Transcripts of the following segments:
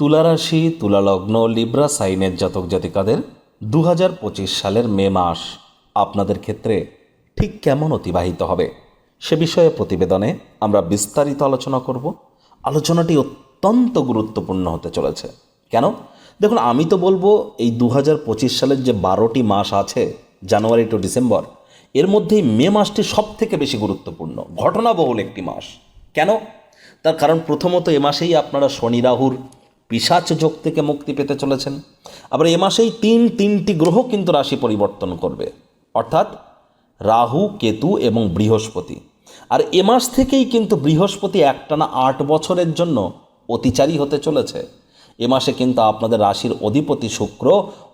তুলারাশি, তুলালগ্ন, Libra, সাইনের জাতক জাতিকাদের দু হাজার পঁচিশ সালের মে মাস আপনাদের ক্ষেত্রে ঠিক কেমন অতিবাহিত হবে? সে বিষয়ে প্রতিবেদনে আমরা বিস্তারিত আলোচনা করব। আলোচনাটি অত্যন্ত গুরুত্বপূর্ণ হতে চলেছে। কেন? দেখুন, আমি তো বলব এই দু হাজার পঁচিশ সালের যে বারোটি মাস আছে, জানুয়ারি টু ডিসেম্বর, এর মধ্যেই মে মাসটি সব থেকে বেশি গুরুত্বপূর্ণ। ঘটনাবহুল একটি মাস। কেন? তার কারণ প্রথমত এ মাসেই আপনারা শনি, রাহুর পিসাচ যোগ থেকে মুক্তি পেতে চলেছেন। আবার এ মাসেই তিন তিনটি গ্রহ কিন্তু রাশি পরিবর্তন করবে। অর্থাৎ রাহু, কেতু এবং বৃহস্পতি। আর এ মাস থেকেই কিন্তু বৃহস্পতি একটানা আট বছরের জন্য অতিচারী হতে চলেছে। এ মাসে কিন্তু আপনাদের রাশির অধিপতি শুক্র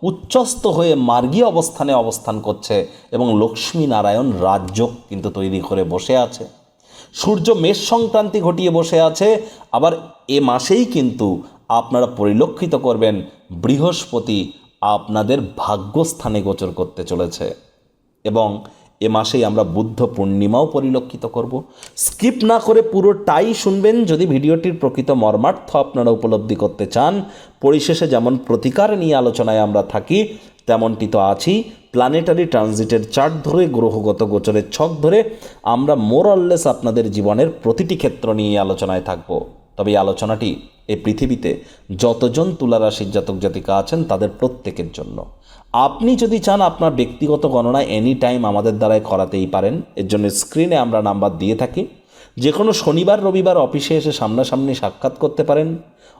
উচ্চস্ত হয়ে মার্গী অবস্থানে অবস্থান করছে এবং লক্ষ্মী নারায়ণ রাজ্য কিন্তু তৈরি করে বসে আছে। সূর্য মেষ সংক্রান্তি ঘটিয়ে বসে আছে। আবার এ মাসেই কিন্তু আপনারা পরিলক্ষিত করবেন, বৃহস্পতি আপনাদের ভাগ্যস্থানে গোচর করতে চলেছে। এবং এ মাসেই আমরা বুদ্ধ পূর্ণিমাও পরিলক্ষিত করব। স্কিপ না করে পুরোটাই শুনবেন, যদি ভিডিওটির প্রকৃত মর্মার্থ আপনারা উপলব্ধি করতে চান। পরিশেষে যেমন প্রতিকার নিয়ে আলোচনায় আমরা থাকি, তেমনটি তো আছি প্ল্যানেটারি ট্রানজিটের চার্ট ধরে গ্রহগত গোচরের ছক ধরে আমরা মোরললেস আপনাদের জীবনের প্রতিটি ক্ষেত্র নিয়ে আলোচনায় থাকব। তবে এই আলোচনাটি এই পৃথিবীতে যতজন তুলারাশির জাতক জাতিকা আছেন তাদের প্রত্যেকের জন্য। আপনি যদি চান আপনার ব্যক্তিগত গণনা এনি টাইম আমাদের দ্বারাই করাতেই পারেন, এর জন্য স্ক্রিনে আমরা নাম্বার দিয়ে থাকি। যে কোনো শনিবার, রবিবার অফিসে এসে সামনাসামনি সাক্ষাৎ করতে পারেন,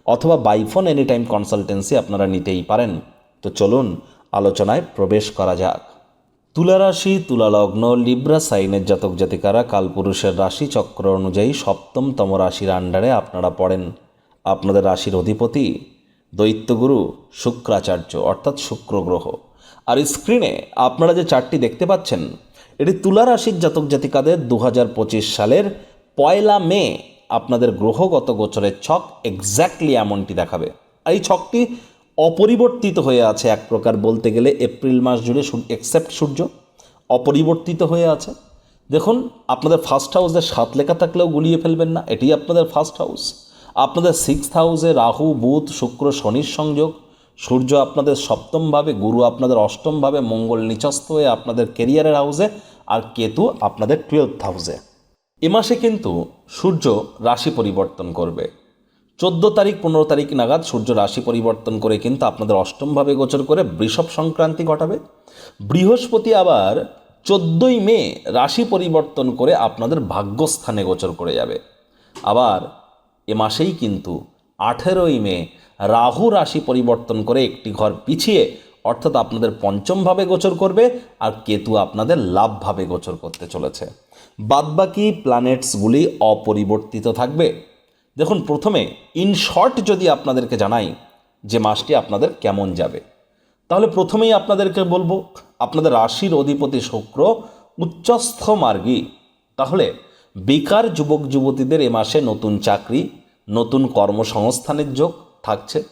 অথবা বাইফোন এনি টাইম কনসালটেন্সি আপনারা নিতেই পারেন। তো চলুন আলোচনায় প্রবেশ করা যাক। তুলারাশি, তুলালগ্ন লিব্রা সাইনের জাতক জাতিকারা কালপুরুষের রাশি চক্র অনুযায়ী সপ্তমতম রাশির আন্ডারে আপনারা পড়েন। আপনাদের রাশির অধিপতি, দৈত্যগুরু, শুক্রাচার্য, অর্থাৎ শুক্র গ্রহ আর স্ক্রিনে আপনারা যে চারটি দেখতে পাচ্ছেন, এটি তুলা রাশির জাতক জাতিকাদের দু হাজার পঁচিশ সালের পয়লা মে আপনাদের গ্রহগত গোচরের ছক এক্স্যাক্টলি এমনটি দেখাবে। এই ছকটি অপরিবর্তিত হয়ে আছে এক প্রকার বলতে গেলে এপ্রিল মাস জুড়ে এক্সেপ্ট সূর্য। অপরিবর্তিত হয়ে আছে। দেখুন, আপনাদের ফার্স্ট হাউসে সাত লেখা থাকলেও গুলিয়ে ফেলবেন না এটি আপনাদের ফার্স্ট হাউস আপনাদের সিক্সথ হাউসে রাহু, বুধ, শুক্র, শনির সংযোগ। সূর্য আপনাদের সপ্তমভাবে, গুরু আপনাদের অষ্টমভাবে, মঙ্গল নিচস্থ হয়ে আপনাদের কেরিয়ারের হাউসে আর কেতু আপনাদের টুয়েলথ হাউসে এ মাসে কিন্তু সূর্য রাশি পরিবর্তন করবে। চোদ্দ তারিখ, পনেরো তারিখ নাগাদ সূর্য রাশি পরিবর্তন করে কিন্তু আপনাদের অষ্টমভাবে গোচর করে বৃষভ সংক্রান্তি ঘটাবে। বৃহস্পতি আবার চোদ্দোই মে রাশি পরিবর্তন করে আপনাদের ভাগ্যস্থানে গোচর করে যাবে। আবার এ মাসেই কিন্তু আঠেরোই মে রাহু রাশি পরিবর্তন করে একটি ঘর পিছিয়ে অর্থাৎ আপনাদের পঞ্চমভাবে গোচর করবে আর কেতু আপনাদের লাভভাবে গোচর করতে চলেছে। বাদবাকি প্ল্যানেটসগুলি অপরিবর্তিত থাকবে। দেখুন, প্রথমে ইন শর্ট যদি আপনাদেরকে জানাই যে মাসটি আপনাদের কেমন যাবে। তাহলে প্রথমেই আপনাদেরকে বলব, আপনাদের রাশির অধিপতি শুক্র উচ্চস্থ মার্গী। তাহলে বেকার যুবক যুবতীদের এ মাসে নতুন চাকরি, নতুন কর্মসংস্থানের যোগ থাকছে।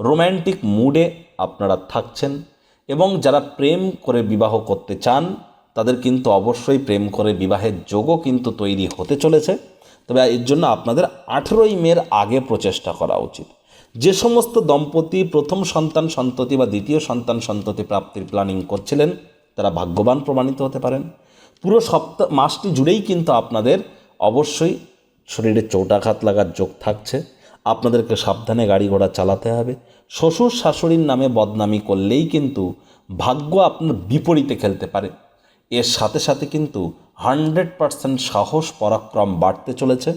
রোম্যান্টিক মুডে আপনারা থাকছেন এবং যারা প্রেম করে বিবাহ করতে চান, তাদের কিন্তু অবশ্যই প্রেম করে বিবাহের যোগও কিন্তু তৈরি হতে চলেছে। তবে এর জন্য আপনাদের আঠেরোই মের আগে প্রচেষ্টা করা উচিত। যে সমস্ত দম্পতি প্রথম সন্তান সন্ততি বা দ্বিতীয় সন্তান সন্ততি প্রাপ্তির প্ল্যানিং করছিলেন, তারা ভাগ্যবান প্রমাণিত হতে পারেন। পুরো সপ্তাহ মাসটি জুড়েই কিন্তু আপনাদের অবশ্যই শরীরে চৌটাঘাত লাগার যোগ থাকছে। আপনাদেরকে সাবধানে গাড়ি ঘোড়া চালাতে হবে। শ্বশুর শাশুড়ির নামে বদনামি করলেই কিন্তু ভাগ্য আপনার বিপরীতে খেলতে পারে। এর সাথে সাথে কিন্তু হান্ড্রেড পারসেন্ট সাহস, পরাক্রম বাড়তে চলেছে।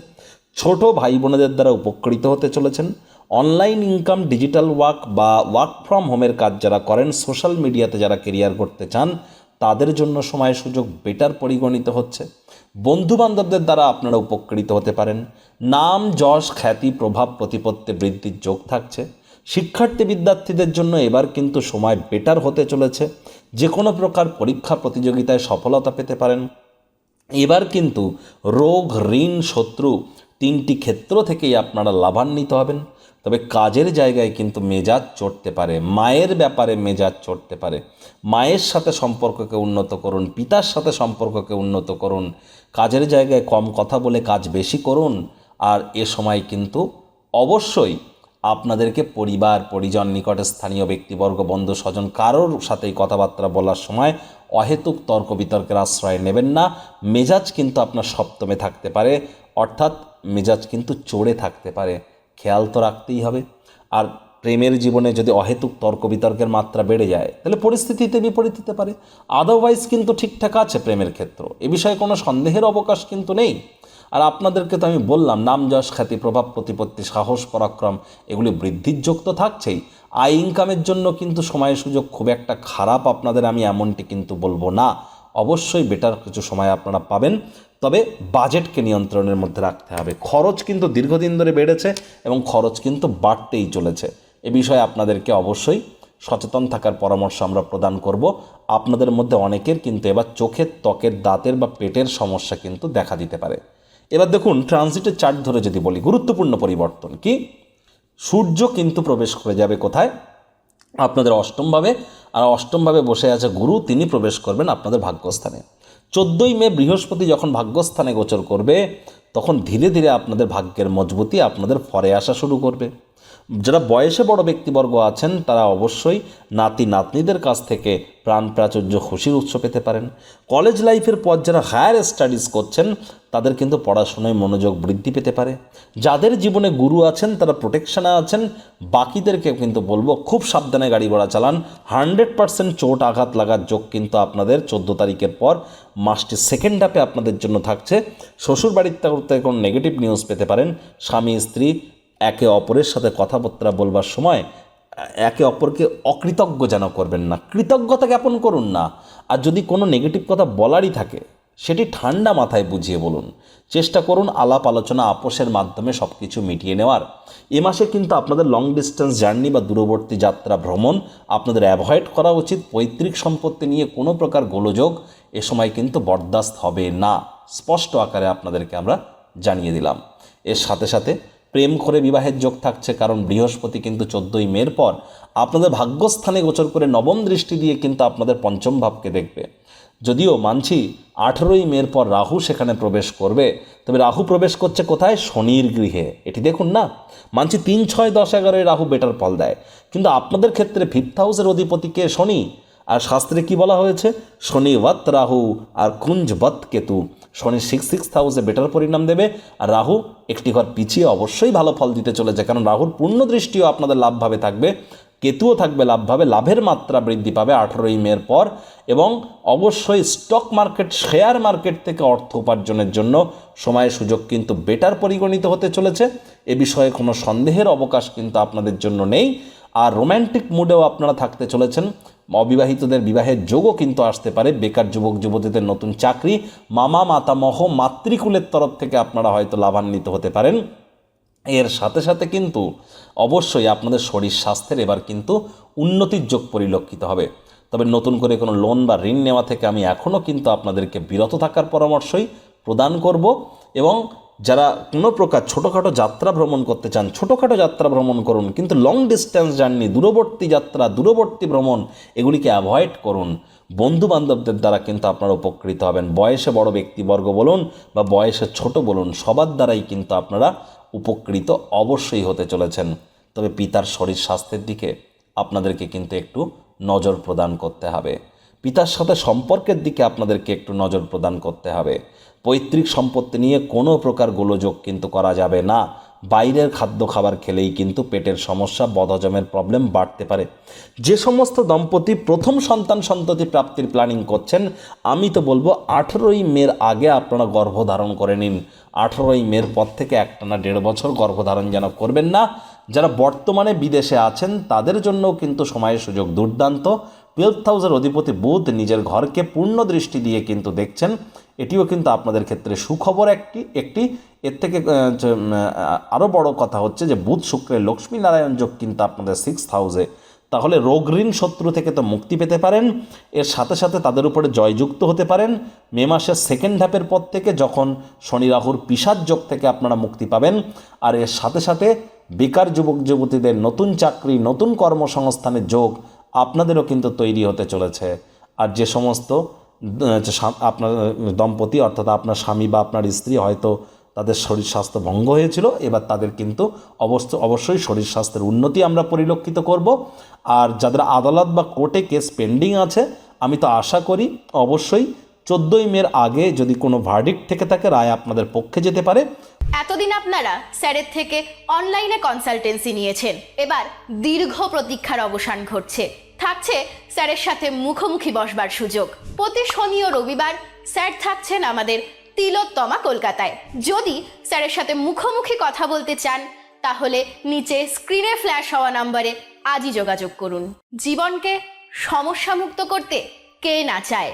ছোট ভাই বোনেদের দ্বারা উপকৃত হতে চলেছেন। অনলাইন ইনকাম, ডিজিটাল ওয়ার্ক বা ওয়ার্ক ফ্রম হোমের কাজ যারা করেন, সোশ্যাল মিডিয়াতে যারা কেরিয়ার করতে চান তাদের জন্য সময় সুযোগ বেটার পরিগণিত হচ্ছে। বন্ধু বান্ধবদের দ্বারা আপনারা উপকৃত হতে পারেন। নাম, যশ, খ্যাতি, প্রভাব, প্রতিপত্তি বৃদ্ধির যোগ থাকছে। শিক্ষার্থী বিদ্যার্থীদের জন্য এবার কিন্তু সময় বেটার হতে চলেছে। যে কোনো প্রকার পরীক্ষা প্রতিযোগিতায় সফলতা পেতে পারেন। এবার কিন্তু রোগ, ঋণ, শত্রু তিনটি ক্ষেত্র থেকেই আপনারা লাভান্বিত হবেন। তবে কাজের জায়গায় কিন্তু মেজাজ চড়তে পারে, মায়ের ব্যাপারে মেজাজ চড়তে পারে। মায়ের সাথে সম্পর্ককে উন্নত করুন, পিতার সাথে সম্পর্ককে উন্নত করুন, কাজের জায়গায় কম কথা বলে কাজ বেশি করুন, আর এ সময় কিন্তু অবশ্যই আপনাদেরকে পরিবার, পরিজন, নিকটে স্থানীয় ব্যক্তিবর্গ, বন্ধু, স্বজন কারোর সাথেই কথাবার্তা বলার সময় অহেতুক তর্ক বিতর্কের আশ্রয় নেবেন না। মেজাজ কিন্তু আপনার সপ্তমে থাকতে পারে, অর্থাৎ মেজাজ কিন্তু চড়ে থাকতে পারে। খেয়াল তো রাখতেই হবে। আর প্রেমের জীবনে যদি অহেতুক তর্ক বিতর্কের মাত্রা বেড়ে যায়, তাহলে পরিস্থিতিতে বিপরীত হতে পারে। আদারওয়াইজ কিন্তু ঠিকঠাক আছে প্রেমের ক্ষেত্র। এ বিষয়ে কোনো সন্দেহের অবকাশ কিন্তু নেই। আর আপনাদেরকে তো আমি বললাম, নাম যশ খ্যাতি, প্রভাব প্রতিপত্তি, সাহস, পরাক্রম, এগুলি বৃদ্ধির যোগ তো থাকছেই। আয় ইনকামের জন্য কিন্তু সময় সুযোগ খুব একটা খারাপ আপনাদের আমি এমনটি কিন্তু বলব না। অবশ্যই বেটার কিছু সময় আপনারা পাবেন। তবে বাজেটকে নিয়ন্ত্রণের মধ্যে রাখতে হবে। খরচ কিন্তু দীর্ঘদিন ধরে বেড়েছে এবং খরচ কিন্তু বাড়তেই চলেছে। এ বিষয়ে আপনাদেরকে অবশ্যই সচেতন থাকার পরামর্শ আমরা প্রদান করব। আপনাদের মধ্যে অনেকের কিন্তু এবার চোখের ত্বকের দাঁতের বা পেটের সমস্যা কিন্তু দেখা দিতে পারে। এবার দেখুন, ট্রানজিটের চার্ট ধরে যদি বলি, গুরুত্বপূর্ণ পরিবর্তন কি? সূর্য কিন্তু প্রবেশ করে যাবে কোথায়? আপনাদের অষ্টমভাবে আর অষ্টমভাবে বসে আছে গুরু, তিনি প্রবেশ করবেন আপনাদের ভাগ্যস্থানে। চোদ্দোই মে বৃহস্পতি যখন ভাগ্যস্থানে গোচর করবে, তখন ধীরে ধীরে আপনাদের ভাগ্যের মজবুতি আপনাদের ফরে আসা শুরু করবে। যারা বয়সে বড় ব্যক্তিবর্গ আছেন, তারা অবশ্যই নাতি নাতনিদের কাছ থেকে প্রাণ প্রাচুর্য খুশির উৎস পেতে পারেন। কলেজ লাইফের পর যারা হায়ার স্টাডিজ করছেন, তাদের কিন্তু পড়াশোনায় মনোযোগ বৃদ্ধি পেতে পারে। যাদের জীবনে গুরু আছেন, তারা প্রোটেকশনে আছেন, বাকিদেরকে কিন্তু বলব খুব সাবধানে গাড়ি ঘোড়া চালান। হান্ড্রেড পার্সেন্ট চোট আঘাত লাগার যোগ কিন্তু আপনাদের চোদ্দ তারিখের পর মাসটি সেকেন্ড হাফে আপনাদের জন্য থাকছে। শ্বশুর বাড়ির থেকে কোনো নেগেটিভ নিউজ পেতে পারেন। স্বামী, স্ত্রী একে অপরের সাথে কথাবার্তা বলবার সময়, একে অপরকে অকৃতজ্ঞ যেন করবেন না। কৃতজ্ঞতা জ্ঞাপন করুন না। আর যদি কোনো নেগেটিভ কথা বলারই থাকে, সেটি ঠান্ডা মাথায় বুঝিয়ে বলুন। চেষ্টা করুন আলাপ আলোচনা আপোষের মাধ্যমে সব কিছু মিটিয়ে নেওয়ার। এ মাসে কিন্তু আপনাদের লং ডিস্টেন্স জার্নি বা দূরবর্তী যাত্রা ভ্রমণ আপনাদের অ্যাভয়েড করা উচিত। পৈতৃক সম্পত্তি নিয়ে কোনো প্রকার গোলযোগ এ সময় কিন্তু বরদাস্ত হবে না। স্পষ্ট আকারে আপনাদেরকে আমরা জানিয়ে দিলাম। এর সাথে সাথে প্রেম করে বিবাহের যোগ থাকছে কারণ বৃহস্পতি কিন্তু চোদ্দোই মের পর। আপনাদের ভাগ্যস্থানে গোচর করে নবম দৃষ্টি দিয়ে কিন্তু আপনাদের পঞ্চম ভাবকে দেখবে। যদিও মানছি আঠেরোই মের পর রাহু সেখানে প্রবেশ করবে। তবে রাহু প্রবেশ করছে কোথায়? শনির গৃহে। এটি দেখুন না? মানছি তিন, ছয়, দশ, এগারোয় রাহু বেটার ফল দেয়। কিন্তু আপনাদের ক্ষেত্রে ফিফথ হাউসের অধিপতিকে শনি। আর শাস্ত্রে কি বলা হয়েছে? শনি বত রাহু আর কুঞ্জ বত কেতু শনি সিক্স সিক্স হাউসে বেটার পরিণাম দেবে। আর রাহু একটি ঘর পিছিয়ে অবশ্যই ভালো ফল দিতে চলেছে। কারণ রাহুর পূর্ণ দৃষ্টিও আপনাদের লাভভাবে থাকবে। কেতুও থাকবে লাভভাবে। লাভের মাত্রা বৃদ্ধি পাবে আঠেরোই মের পর। এবং অবশ্যই স্টক মার্কেট শেয়ার মার্কেট থেকে অর্থ উপার্জনের জন্য সময় সুযোগ কিন্তু বেটার পরিগণিত হতে চলেছে। এ বিষয়ে কোনো সন্দেহের অবকাশ কিন্তু আপনাদের জন্য নেই। আর রোম্যান্টিক মুডেও আপনারা থাকতে চলেছেন। অবিবাহিতদের বিবাহের যোগও কিন্তু আসতে পারে। বেকার যুবক, যুবতীদের নতুন চাকরি, মামা, মাতামহ, মাতৃকুলের তরফ থেকে আপনারা হয়তো লাভান্বিত হতে পারেন। এর সাথে সাথে কিন্তু অবশ্যই আপনাদের শরীর স্বাস্থ্যের এবার কিন্তু উন্নতির যোগ পরিলক্ষিত হবে। তবে নতুন করে কোনো লোন বা ঋণ নেওয়া থেকে আমি এখনও কিন্তু আপনাদেরকে বিরত থাকার পরামর্শই প্রদান করব এবং যারা কোনো প্রকার ছোটোখাটো যাত্রা ভ্রমণ করতে চান, ছোটোখাটো যাত্রা ভ্রমণ করুন, কিন্তু লং ডিস্টেন্স জার্নি দূরবর্তী যাত্রা, দূরবর্তী ভ্রমণ, এগুলিকে অ্যাভয়েড করুন। বন্ধু বান্ধবদের দ্বারা কিন্তু আপনারা উপকৃত হবেন। বয়সে বড় ব্যক্তিবর্গ বলুন বা বয়সে ছোট বলুন, সবার দ্বারাই কিন্তু আপনারা উপকৃত অবশ্যই হতে চলেছেন। তবে পিতার শরীর স্বাস্থ্যের দিকে আপনাদেরকে কিন্তু একটু নজর প্রদান করতে হবে। পিতার সাথে সম্পর্কের দিকে আপনাদেরকে একটু নজর প্রদান করতে হবে। পৈতৃক সম্পত্তি নিয়ে কোনো প্রকার গোলযোগ কিন্তু করা যাবে না। বাইরের খাদ্য খাবার খেলেই কিন্তু পেটের সমস্যা, বদহজমের প্রবলেম বাড়তে পারে। যে সমস্ত দম্পতি প্রথম সন্তান সন্ততি প্রাপ্তির প্ল্যানিং করছেন, আমি তো বলব আঠেরোই মের আগে আপনারা গর্ভধারণ করে নিন। আঠেরোই মের পর থেকে একটানা দেড় বছর গর্ভধারণ যেন করবেন না। যারা বর্তমানে বিদেশে আছেন, তাদের জন্যও কিন্তু সময়ের সুযোগ দুর্দান্ত। টুয়েলভ হাউসের অধিপতি বুধ নিজের ঘরকে পূর্ণ দৃষ্টি দিয়ে কিন্তু দেখছেন। এটিও কিন্তু আপনাদের ক্ষেত্রে সুখবর একটি একটি। এর থেকে আরও বড় কথা হচ্ছে যে, বুধ শুক্রের লক্ষ্মী নারায়ণ যোগ কিন্তু আপনাদের সিক্স হাউসে তাহলে রোগ ঋণ শত্রু থেকে তো মুক্তি পেতে পারেন। এর সাথে সাথে তাদের উপরে জয়যুক্ত হতে পারেন। মে মাসের সেকেন্ড হাফের পর থেকে যখন শনি রাহুর পিসার যোগ থেকে আপনারা মুক্তি পাবেন। আর এর সাথে সাথে বেকার যুবক যুবতীদের নতুন চাকরি, নতুন কর্মসংস্থানের যোগ আপনাদেরও কিন্তু তৈরি হতে চলেছে। আর যে সমস্ত আপনার দম্পতি অর্থাৎ আপনার স্বামী বা আপনার স্ত্রী হয়তো তাদের শরীর স্বাস্থ্য ভঙ্গ হয়েছিল, এবার তাদের কিন্তু অবশ্য, অবশ্যই শরীর স্বাস্থ্যের উন্নতি আমরা পরিলক্ষিত করব। আর যাদের আদালত বা কোর্টে কেস পেন্ডিং আছে, আমি তো আশা করি অবশ্যই চোদ্দোই মের আগে যদি কোনো ভার্ডিক্ট থেকে থাকে, রায় আপনাদের পক্ষে যেতে পারে। এতদিন আপনারা স্যারের থেকে অনলাইনে কনসালটেন্সি নিয়েছেন। এবার দীর্ঘ প্রতীক্ষার অবসান ঘটছে। থাকছে স্যারের সাথে মুখোমুখি বসবার সুযোগ। প্রতি শনি ও রবিবার স্যার থাকছেন আমাদের তিলোত্তমা কলকাতায়। যদি স্যারের সাথে মুখোমুখি কথা বলতে চান, তাহলে নিচে স্ক্রিনে ফ্ল্যাশ হওয়া নম্বরে আজই যোগাযোগ করুন। জীবনকে সমস্যামুক্ত করতে কে না চায়?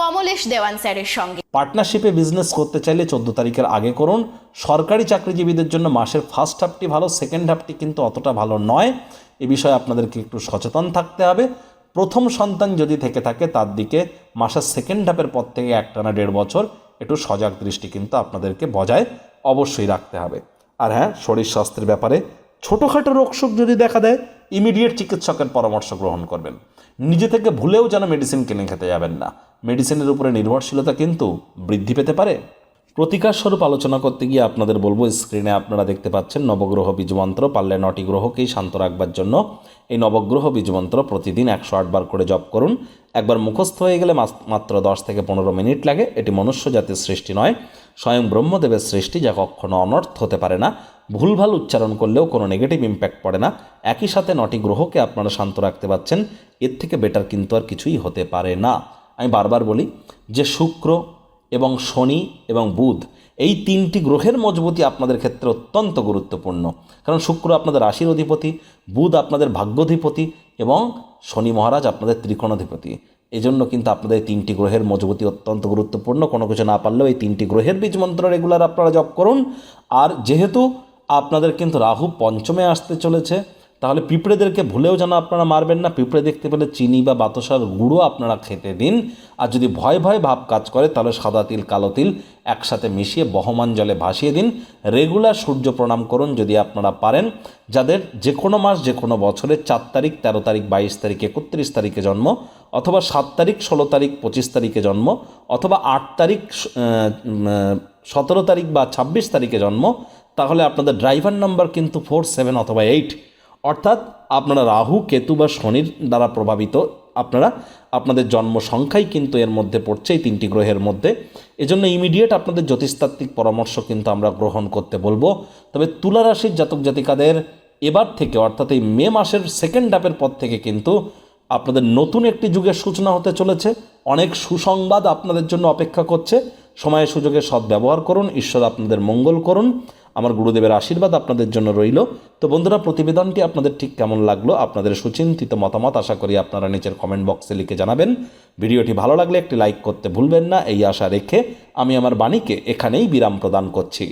কমলেশ দেওয়ান স্যারের সঙ্গে। পার্টনারশিপে বিজনেস করতে চাইলে চোদ্দ তারিখের আগে করুন। সরকারি চাকরিজীবীদের জন্য মাসের ফার্স্ট হাফটি ভালো সেকেন্ড হাফটি কিন্তু অতটা ভালো নয়। এ বিষয়ে আপনাদেরকে একটু সচেতন থাকতে হবে। প্রথম সন্তান যদি থেকে থাকে, তার দিকে মাসের সেকেন্ড হাফের পর থেকে একটানা দেড় বছর একটু সজাগ দৃষ্টি কিন্তু আপনাদেরকে বজায় অবশ্যই রাখতে হবে। আর হ্যাঁ শরীর স্বাস্থ্যের ব্যাপারে ছোটোখাটো রোগশোক যদি দেখা দেয় ইমিডিয়েট চিকিৎসকের পরামর্শ গ্রহণ করবেন। নিজে থেকে ভুলেও যেন মেডিসিন কিনে খেতে যাবেন না। মেডিসিনের উপরে নির্ভরশীলতা কিন্তু বৃদ্ধি পেতে পারে। প্রতিকার স্বরূপ আলোচনা করতে গিয়ে আপনাদের বলব স্ক্রিনে আপনারা দেখতে পাচ্ছেন নবগ্রহ বীজমন্ত্র পারলে নটি গ্রহকেই শান্ত রাখবার জন্য। এই নবগ্রহ বীজমন্ত্র প্রতিদিন একশো আটবার করে জপ করুন। একবার মুখস্থ হয়ে গেলে মাত্র দশ থেকে পনেরো মিনিট লাগে। এটি মনুষ্য জাতির সৃষ্টি নয়, স্বয়ং ব্রহ্মদেবের সৃষ্টি যা কখনো অনর্থ হতে পারে না। ভুলভাল উচ্চারণ করলেও কোনো নেগেটিভ ইম্প্যাক্ট পড়ে না। একই সাথে নটি গ্রহকে আপনারা শান্ত রাখতে পারছেন এর থেকে বেটার কিন্তু আর কিছুই হতে পারে না। আমি বারবার বলি, যে শুক্র এবং শনি এবং বুধ, এই তিনটি গ্রহের মজবুতি আপনাদের ক্ষেত্রে অত্যন্ত গুরুত্বপূর্ণ। কারণ শুক্র আপনাদের রাশির অধিপতি, বুধ আপনাদের ভাগ্যাধিপতি এবং শনি মহারাজ আপনাদের ত্রিকোণাধিপতি। এই জন্য কিন্তু আপনাদের তিনটি গ্রহের মজবুতি অত্যন্ত গুরুত্বপূর্ণ। কোনো কিছু না পারলেও এই তিনটি গ্রহের বীজ মন্ত্র রেগুলার আপনারা জপ করুন। আর যেহেতু আপনাদের কিন্তু রাহু পঞ্চমে আসতে চলেছে তাহলে পিঁপড়েদেরকে ভুলেও যেন আপনারা মারবেন না। পিঁপড়ে দেখতে পেলে চিনি বা বাতাসার গুঁড়ো আপনারা খেতে দিন। আর যদি ভয় ভয় ভাব কাজ করে, তাহলে সাদা তিল, কালো তিল একসাথে মিশিয়ে বহমান জলে ভাসিয়ে দিন। রেগুলার সূর্য প্রণাম করুন যদি আপনারা পারেন। যাদের যে কোনো মাস যে কোনো বছরের চার তারিখ, তেরো তারিখ, বাইশ তারিখ, একত্রিশ তারিখে জন্ম, অথবা সাত তারিখ, ষোলো তারিখ, পঁচিশ তারিখে জন্ম, অথবা আট তারিখ সতেরো তারিখ বা ছাব্বিশ তারিখে জন্ম, তাহলে আপনাদের ড্রাইভার নাম্বার কিন্তু ফোর সেভেন অথবা এইট অর্থাৎ আপনারা রাহু, কেতু বা শনির দ্বারা প্রভাবিত, আপনারা, আপনাদের জন্ম সংখ্যাই কিন্তু এর মধ্যে পড়ছে এই তিনটি গ্রহের মধ্যে। এজন্য ইমিডিয়েট আপনাদের জ্যোতিষতাত্ত্বিক পরামর্শ কিন্তু আমরা গ্রহণ করতে বলব। তবে তুলা রাশির জাতক জাতিকাদের এবার থেকে, অর্থাৎ এই মে মাসের সেকেন্ড হাফের পর থেকে কিন্তু আপনাদের নতুন একটি যুগের সূচনা হতে চলেছে। অনেক সুসংবাদ আপনাদের জন্য অপেক্ষা করছে। সময় সুযোগে সদ্ব্যবহার করুন, ঈশ্বর আপনাদের মঙ্গল করুন। আমার গুরুদেবের আশীর্বাদ আপনাদের জন্য রইল। তো বন্ধুরা, প্রতিবেদনটি আপনাদের ঠিক কেমন লাগল, আপনাদের সুচিন্তিত মতামত আশা করি আপনারা নিচের কমেন্ট বক্সে লিখে জানাবেন। ভিডিওটি ভালো লাগলে একটি লাইক করতে ভুলবেন না, এই আশা রেখে আমি আমার বাণীকে এখানেই বিরাম প্রদান করছি।